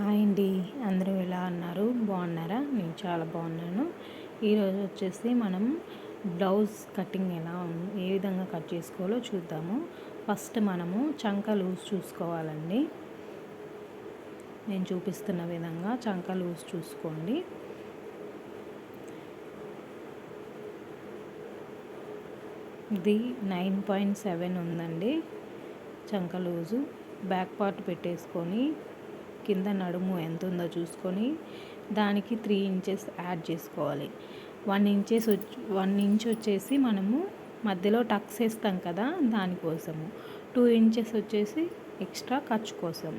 Hi అండి. అందరూ ఎలా అన్నారు బాగున్నారా? నేను చాలా బాగున్నాను. ఈరోజు వచ్చేసి మనం బ్లౌజ్ కటింగ్ ఎలా ఏ విధంగా కట్ చేసుకోవాలో చూద్దాము. ఫస్ట్ మనము చంక లూజ్ చూసుకోవాలండి. నేను చూపిస్తున్న విధంగా చంక లూజ్ చూసుకోండి. ఇది నైన్ పాయింట్ సెవెన్ ఉందండి. చంక లూజు. బ్యాక్ పార్ట్ పెట్టేసుకొని కింద నడుము ఎంత ఉందో చూసుకొని దానికి త్రీ ఇంచెస్ యాడ్ చేసుకోవాలి. వన్ ఇంచెస్ వచ్చి వన్ ఇంచ్ వచ్చేసి మనము మధ్యలో టక్స్ వేస్తాం కదా దానికోసము టూ ఇంచెస్ వచ్చేసి ఎక్స్ట్రా ఖర్చు కోసం.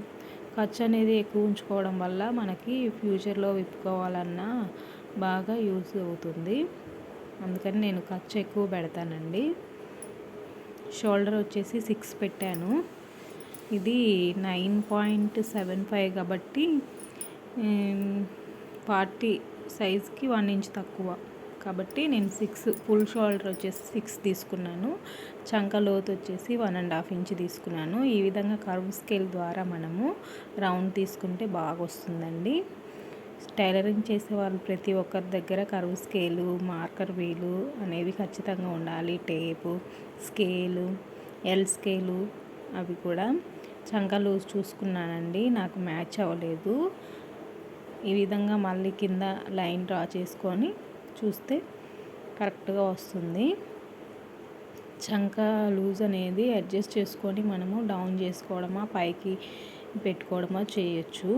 ఖర్చు అనేది ఎక్కువ ఉంచుకోవడం వల్ల మనకి ఫ్యూచర్లో విప్పుకోవాలన్నా బాగా యూజ్ అవుతుంది. అందుకని నేను ఖర్చు ఎక్కువ పెడతానండి. షోల్డర్ వచ్చేసి సిక్స్ పెట్టాను. ఇది నైన్ పాయింట్ సెవెన్ ఫైవ్ కాబట్టి ఫార్టీ సైజ్కి వన్ ఇంచ్ తక్కువ. కాబట్టి నేను సిక్స్ ఫుల్ షోల్డర్ వచ్చేసి సిక్స్ తీసుకున్నాను. చంక లోతు వచ్చేసి వన్ అండ్ హాఫ్ ఇంచ్ తీసుకున్నాను. ఈ విధంగా కర్వ్ స్కేల్ ద్వారా మనము రౌండ్ తీసుకుంటే బాగా వస్తుందండి టైలరింగ్ చేసే వాళ్ళు ప్రతి ఒక్కరి దగ్గర కరువు స్కేలు మార్కర్ వీలు అనేవి ఖచ్చితంగా ఉండాలి. టేపు స్కేలు ఎల్ స్కేలు అవి కూడా. చంక లూజ్ చూసుకున్నానండి. నాకు మ్యాచ్ అవ్వలేదు. ఈ విధంగా మళ్ళీ కింద లైన్ డ్రా చేసుకొని చూస్తే కరెక్ట్గా వస్తుంది. చంక లూజ్ అనేది అడ్జస్ట్ చేసుకొని మనము డౌన్ చేసుకోవడమా పైకి పెట్టుకోవడమా చేయొచ్చు.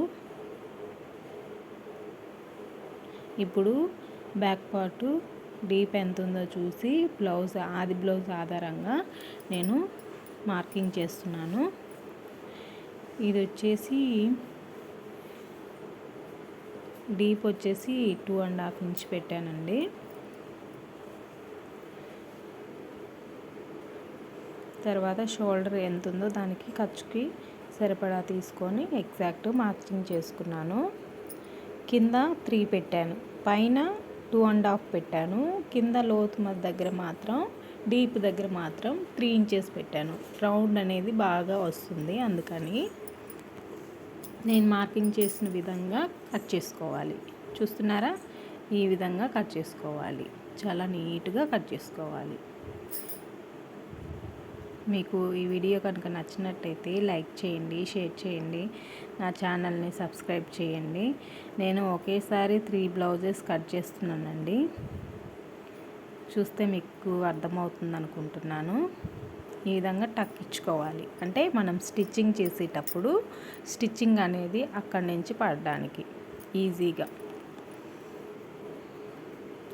ఇప్పుడు బ్యాక్ పార్ట్ డీప్ ఎంత ఉందో చూసి బ్లౌజ్ ఆది బ్లౌజ్ ఆధారంగా నేను మార్కింగ్ చేస్తున్నాను. ఇది వచ్చేసి డీప్ వచ్చేసి టూ అండ్ హాఫ్ ఇంచ్ పెట్టానండి. తర్వాత షోల్డర్ ఎంత ఉందో దానికి ఖర్చుకి సరిపడా తీసుకొని ఎగ్జాక్ట్ మార్కింగ్ చేసుకున్నాను. కింద త్రీ పెట్టాను. పైన టూ అండ్ హాఫ్ పెట్టాను. కింద లోతు దగ్గర మాత్రం డీప్ దగ్గర మాత్రం త్రీ ఇంచెస్ పెట్టాను. రౌండ్ అనేది బాగా వస్తుంది అందుకని. నేను మార్కింగ్ చేసిన విధంగా కట్ చేసుకోవాలి. చూస్తున్నారా? ఈ విధంగా కట్ చేసుకోవాలి. చాలా నీట్గా కట్ చేసుకోవాలి. మీకు ఈ వీడియో కనుక నచ్చినట్టయితే లైక్ చేయండి షేర్ చేయండి. నా ఛానల్ని సబ్స్క్రైబ్ చేయండి. నేను ఒకేసారి త్రీ బ్లౌజెస్ కట్ చేస్తున్నానండి. చూస్తే మీకు అర్థమవుతుంది అనుకుంటున్నాను ఈ విధంగా టక్ ఇచ్చుకోవాలి. అంటే మనం స్టిచ్చింగ్ చేసేటప్పుడు స్టిచ్చింగ్ అనేది అక్కడి నుంచి పడడానికి ఈజీగా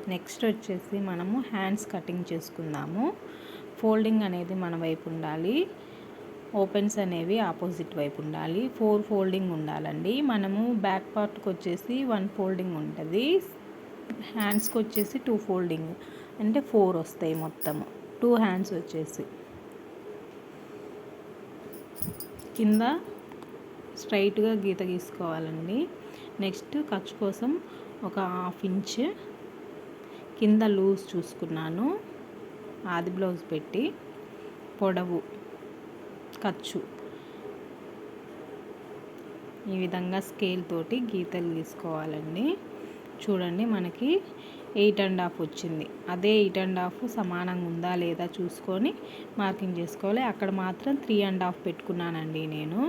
నెక్స్ట్ వచ్చేసి మనము హ్యాండ్స్ కటింగ్ చేసుకుందాము. ఫోల్డింగ్ అనేది మన వైపు ఉండాలి. ఓపెన్స్ అనేవి ఆపోజిట్ వైపు ఉండాలి. ఫోర్ ఫోల్డింగ్ ఉండాలండి. మనము బ్యాక్ పార్ట్కి వచ్చేసి వన్ ఫోల్డింగ్ ఉంటుంది. హ్యాండ్స్కి వచ్చేసి టూ ఫోల్డింగ్ అంటే ఫోర్ వస్తాయి మొత్తము. టూ హ్యాండ్స్ వచ్చేసి. కింద స్ట్రైట్గా గీత గీసుకోవాలండి. నెక్స్ట్ ఖర్చు కోసం ఒక హాఫ్ ఇంచ్ కింద లూజ్ చూసుకున్నాను. ఆది బ్లౌజ్ పెట్టి పొడవు ఖర్చు ఈ విధంగా స్కేల్ తోటి గీతలు గీసుకోవాలండి. చూడండి మనకి ఎయిట్ అండ్ హాఫ్ వచ్చింది. అదే ఎయిట్ అండ్ హాఫ్ సమానంగా ఉందా లేదా చూసుకొని మార్కింగ్ చేసుకోవాలి. అక్కడ మాత్రం త్రీ అండ్ హాఫ్ పెట్టుకున్నానండి నేను.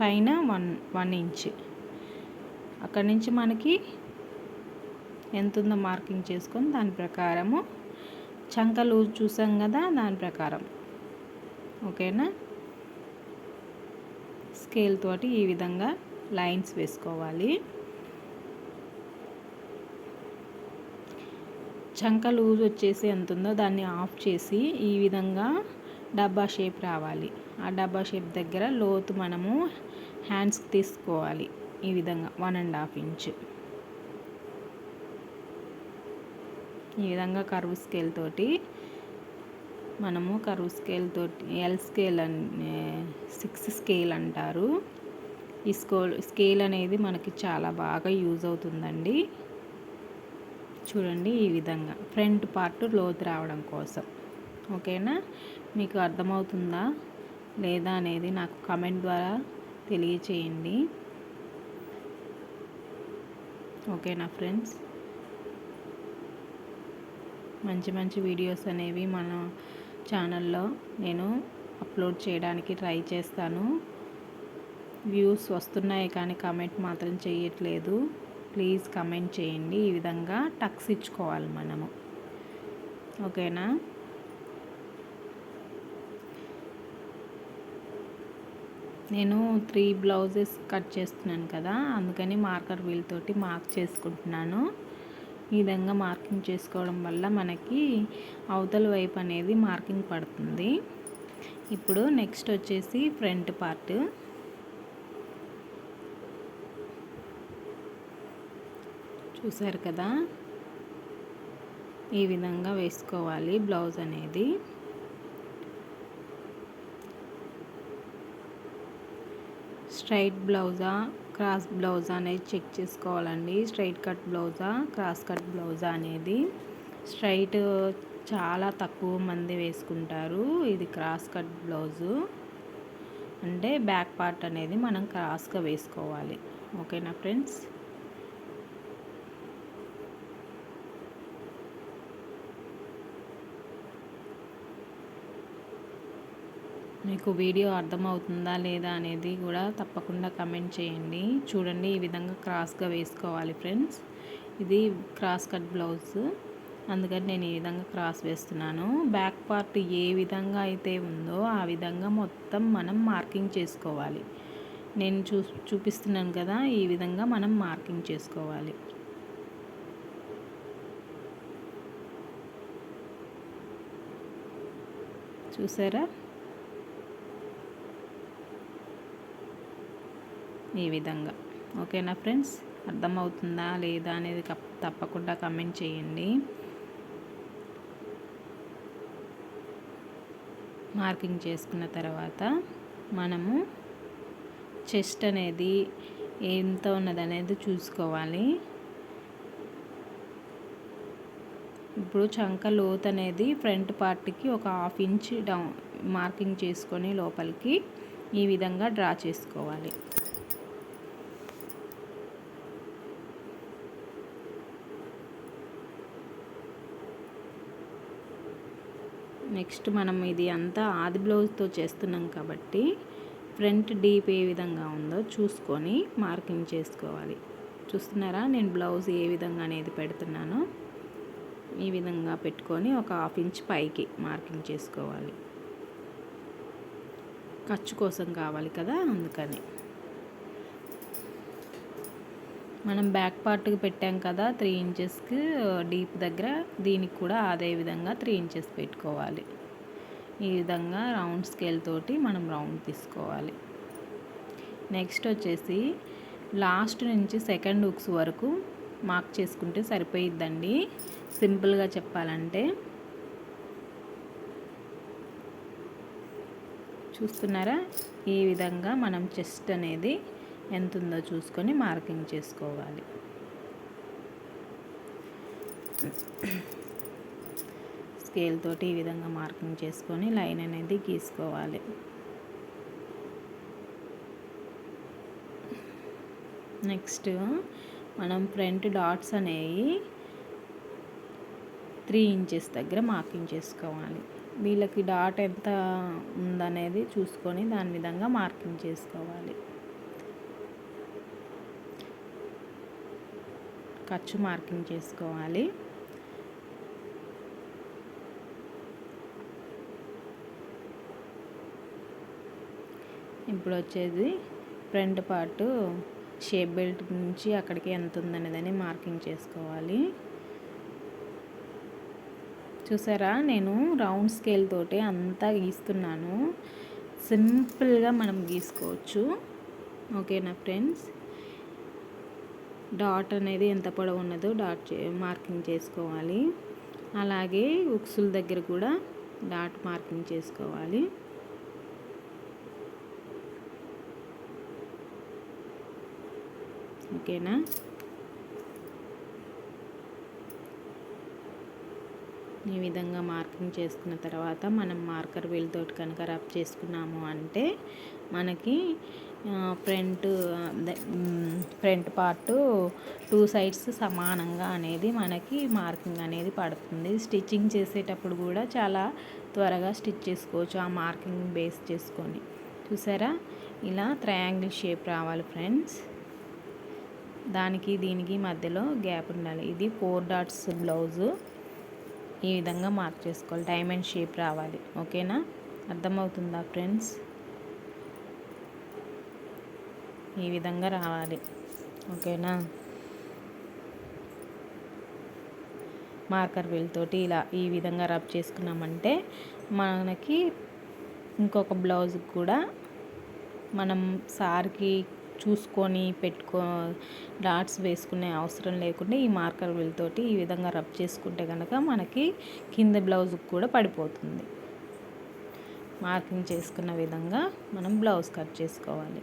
పైన వన్ వన్ ఇంచ్ అక్కడి నుంచి మనకి ఎంత ఉందో మార్కింగ్ చేసుకొని దాని ప్రకారము చంక లూజ్ చూసాం కదా దాని ప్రకారం. ఓకేనా స్కేల్ తోటి ఈ విధంగా లైన్స్ వేసుకోవాలి. చంక లూజ్ వచ్చేసి ఎంత ఉందో దాన్ని ఆఫ్ చేసి ఈ విధంగా డబ్బా షేప్ రావాలి. ఆ డబ్బా షేప్ దగ్గర లోతు మనము హ్యాండ్స్కి తీసుకోవాలి. ఈ విధంగా వన్ అండ్ హాఫ్ ఇంచ్. ఈ విధంగా కరువు స్కేల్ తోటి మనము కరువు స్కేల్ తోటి ఎల్ స్కేల్ అని సిక్స్ స్కేల్ అంటారు. ఈ స్కోల్ స్కేల్ అనేది మనకి చాలా బాగా యూజ్ అవుతుందండి. చూడండి ఈ విధంగా. ఫ్రంట్ పార్ట్ లోతు రావడం కోసం. ఓకేనా? మీకు అర్థమవుతుందా? లేదా అనేది నాకు కమెంట్ ద్వారా తెలియచేయండి. ఓకేనా ఫ్రెండ్స్? మంచి మంచి వీడియోస్ అనేవి మన ఛానల్లో నేను అప్లోడ్ చేయడానికి ట్రై చేస్తాను. వ్యూస్ వస్తున్నాయి కానీ కమెంట్ మాత్రం చేయట్లేదు. ప్లీజ్ కమెంట్ చేయండి. ఈ విధంగా టక్స్ ఇచ్చుకోవాలి మనము. ఓకేనా? నేను త్రీ బ్లౌజెస్ కట్ చేస్తున్నాను కదా అందుకని మార్కర్ వీల్తోటి మార్క్ చేసుకుంటున్నాను. ఈ విధంగా మార్కింగ్ చేసుకోవడం వల్ల మనకి అవతల వైపు అనేది మార్కింగ్ పడుతుంది. ఇప్పుడు నెక్స్ట్ వచ్చేసి ఫ్రంట్ పార్ట్. చూసారు కదా? ఈ విధంగా వేసుకోవాలి బ్లౌజ్ అనేది. స్ట్రైట్ బ్లౌజా క్రాస్ బ్లౌజా అనేది చెక్ చేసుకోవాలండి. స్ట్రైట్ కట్ బ్లౌజా క్రాస్ కట్ బ్లౌజా అనేది. స్ట్రైట్ చాలా తక్కువ మంది వేసుకుంటారు. ఇది క్రాస్ కట్ బ్లౌజు. అంటే బ్యాక్ పార్ట్ అనేది మనం క్రాస్గా వేసుకోవాలి. ఓకేనా ఫ్రెండ్స్? మీకు వీడియో అర్థమవుతుందా లేదా అనేది కూడా తప్పకుండా కమెంట్ చేయండి. చూడండి ఈ విధంగా క్రాస్గా వేసుకోవాలి ఫ్రెండ్స్. ఇది క్రాస్ కట్ బ్లౌజ్. అందుకని నేను ఈ విధంగా క్రాస్ వేస్తున్నాను. బ్యాక్ పార్ట్ ఏ విధంగా అయితే ఉందో ఆ విధంగా మొత్తం మనం మార్కింగ్ చేసుకోవాలి. నేను చూ చూపిస్తున్నాను కదా ఈ విధంగా మనం మార్కింగ్ చేసుకోవాలి. చూసారా? ఈ విధంగా. ఓకేనా ఫ్రెండ్స్? అర్థమవుతుందా లేదా అనేది తప్పకుండా కమెంట్ చేయండి. మార్కింగ్ చేసుకున్న తర్వాత మనము చెస్ట్ అనేది ఎంత ఉన్నది అనేది చూసుకోవాలి. ఇప్పుడు చంక లోత్ అనేది ఫ్రంట్ పార్ట్కి ఒక హాఫ్ ఇంచ్ డౌన్ మార్కింగ్ చేసుకొని లోపలికి ఈ విధంగా డ్రా చేసుకోవాలి. నెక్స్ట్ మనం ఇది అంతా ఆది బ్లౌజ్తో చేస్తున్నాం కాబట్టి ఫ్రంట్ డీప్ ఏ విధంగా ఉందో చూసుకొని మార్కింగ్ చేసుకోవాలి. చూస్తున్నారా? నేను బ్లౌజ్ ఏ విధంగా అనేది పెడుతున్నానో ఈ విధంగా పెట్టుకొని ఒక హాఫ్ ఇంచ్ పైకి మార్కింగ్ చేసుకోవాలి. ఖర్చు కోసం కావాలి కదా అందుకని. మనం బ్యాక్ పార్ట్కి పెట్టాం కదా త్రీ ఇంచెస్కి డీప్ దగ్గర. దీనికి కూడా అదే విధంగా త్రీ ఇంచెస్ పెట్టుకోవాలి. ఈ విధంగా రౌండ్ స్కేల్ తోటి మనం రౌండ్ తీసుకోవాలి. నెక్స్ట్ వచ్చేసి లాస్ట్ నుంచి సెకండ్ హుక్స్ వరకు మార్క్ చేసుకుంటే సరిపోయిద్దండి. సింపుల్గా చెప్పాలంటే. చూస్తున్నారా? ఈ విధంగా మనం చెస్ట్ అనేది ఎంత ఉందో చూసుకొని మార్కింగ్ చేసుకోవాలి. స్కేల్ తోటి ఈ విధంగా మార్కింగ్ చేసుకొని లైన్ అనేది గీసుకోవాలి. నెక్స్ట్ మనం ఫ్రంట్ డాట్స్ అనేవి త్రీ ఇంచెస్ దగ్గర మార్కింగ్ చేసుకోవాలి. వీళ్ళకి డాట్ ఎంత ఉందనేది చూసుకొని దాని విధంగా మార్కింగ్ చేసుకోవాలి. ఖర్చు మార్కింగ్ చేసుకోవాలి. ఇప్పుడు వచ్చేది ఫ్రంట్ పార్ట్ షేప్ బెల్ట్ నుంచి అక్కడికి ఎంత ఉందనేదని మార్కింగ్ చేసుకోవాలి. చూసారా? నేను రౌండ్ స్కేల్ తోటి అంతా గీస్తున్నాను. సింపుల్గా మనం గీసుకోవచ్చు. ఓకేనా ఫ్రెండ్స్? డాట్ అనేది ఎంత పొడవు ఉన్నదో డాట్ మార్కింగ్ చేసుకోవాలి. అలాగే ఉక్సుల దగ్గర కూడా డాట్ మార్కింగ్ చేసుకోవాలి. ఓకేనా? ఈ విధంగా మార్కింగ్ చేసుకున్న తర్వాత మనం మార్కర్ వీల్తో కనుక రబ్ చేసుకున్నాము అంటే మనకి front front part two sides సమానంగా అనేది మనకి మార్కింగ్ అనేది పడుతుంది. స్టిచ్చింగ్ చేసేటప్పుడు కూడా చాలా త్వరగా స్టిచ్ చేసుకోవచ్చు ఆ మార్కింగ్ బేస్ చేసుకొని. చూసారా? ఇలా ట్రయాంగిల్ షేప్ రావాలి ఫ్రెండ్స్. దానికి దీనికి మధ్యలో గ్యాప్ ఉండాలి. ఇది ఫోర్ డాట్స్ బ్లౌజు. ఈ విధంగా మార్క్ చేసుకోవాలి. డైమండ్ షేప్ రావాలి. ఓకేనా? అర్థమవుతుందా ఫ్రెండ్స్? ఈ విధంగా రావాలి. ఓకేనా? మార్కర్ వీల్తోటి ఇలా ఈ విధంగా రబ్ చేసుకున్నామంటే మనకి ఇంకొక బ్లౌజ్ కూడా మనం సార్కి చూసుకొని పెట్టుకో డాట్స్ వేసుకునే అవసరం లేకుండా ఈ మార్కర్ వీళ్ళతోటి ఈ విధంగా రబ్ చేసుకుంటే కనుక మనకి కింద బ్లౌజ్కి కూడా పడిపోతుంది. మార్కింగ్ చేసుకున్న విధంగా మనం బ్లౌజ్ కట్ చేసుకోవాలి.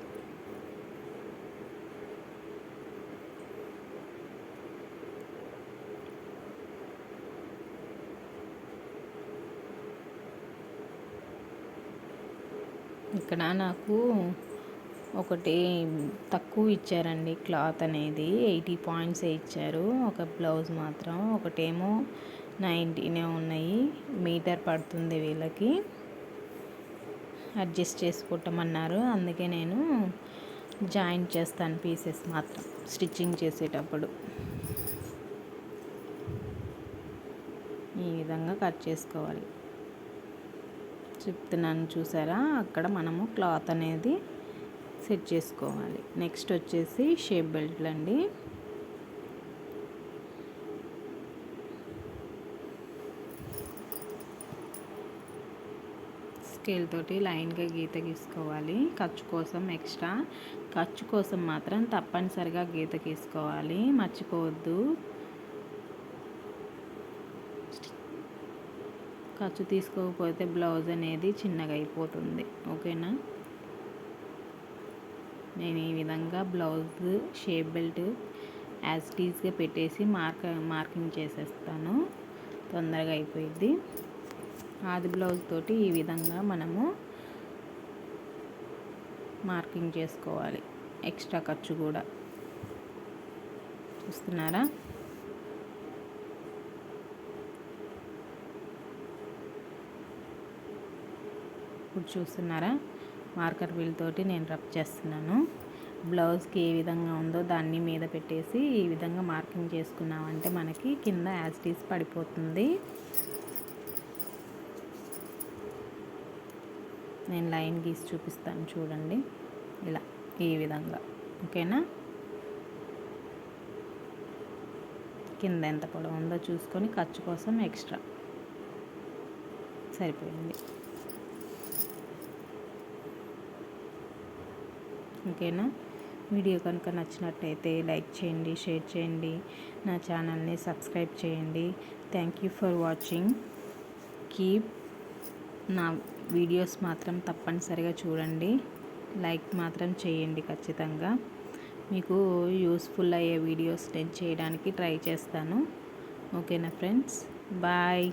ఇక్కడ నాకు ఒకటి తక్కువ ఇచ్చారండి క్లాత్ అనేది ఎయిటీ పాయింట్స్ ఇచ్చారు. ఒక బ్లౌజ్ మాత్రం ఒకటేమో నైంటీనే ఉన్నాయి. మీటర్ పడుతుంది వీళ్ళకి. అడ్జస్ట్ చేసి అందుకే నేను జాయింట్ చేస్తాను పీసెస్ మాత్రం స్టిచ్చింగ్ చేసేటప్పుడు. ఈ విధంగా కట్ చేసుకోవాలి. చెప్తున్నాను చూసారా? అక్కడ మనము క్లాత్ అనేది సెట్ చేసుకోవాలి. నెక్స్ట్ వచ్చేసి షేప్ బెల్ట్లు అండి స్కేల్ తోటి లైన్గా గీత గీసుకోవాలి. ఖర్చు కోసం ఎక్స్ట్రా. ఖర్చు కోసం మాత్రం తప్పనిసరిగా గీత గీసుకోవాలి. మర్చిపోవద్దు. ఖర్చు తీసుకోకపోతే బ్లౌజ్ అనేది చిన్నగా అయిపోతుంది. ఓకేనా? నేను ఈ విధంగా బ్లౌజ్ షేప్ బెల్ట్ యాజ్ టీజ్గా పెట్టేసి మార్క మార్కింగ్ చేసేస్తాను. తొందరగా అయిపోయింది ఆది బ్లౌజ్ తోటి ఈ విధంగా మనము మార్కింగ్ చేసుకోవాలి. ఎక్స్ట్రా ఖర్చు కూడా. చూస్తున్నారా? ఇప్పుడు చూస్తున్నారా? మార్కర్ వీల్తోటి నేను రబ్ చేస్తున్నాను. బ్లౌజ్కి ఏ విధంగా ఉందో దాన్ని మీద పెట్టేసి ఈ విధంగా మార్కింగ్ చేసుకున్నామంటే మనకి కింద యాజ్టీస్ పడిపోతుంది. నేను లైన్ గీసి చూపిస్తాను చూడండి. ఇలా ఈ విధంగా. ఓకేనా? కింద ఎంత పొడవు ఉందో చూసుకొని ఖర్చు కోసం ఎక్స్ట్రా. సరిపోయింది. ఓకేనా? వీడియో కనుక నచ్చినట్టయితే లైక్ చేయండి షేర్ చేయండి. నా ఛానల్ని సబ్స్క్రైబ్ చేయండి. Thank you for watching. Keep నా వీడియోస్ మాత్రం తప్పనిసరిగా చూడండి. లైక్ మాత్రం చేయండి ఖచ్చితంగా. మీకు యూస్ఫుల్ అయ్యే వీడియోస్ నేను చేయడానికి ట్రై చేస్తాను. ఓకేనా ఫ్రెండ్స్? బాయ్.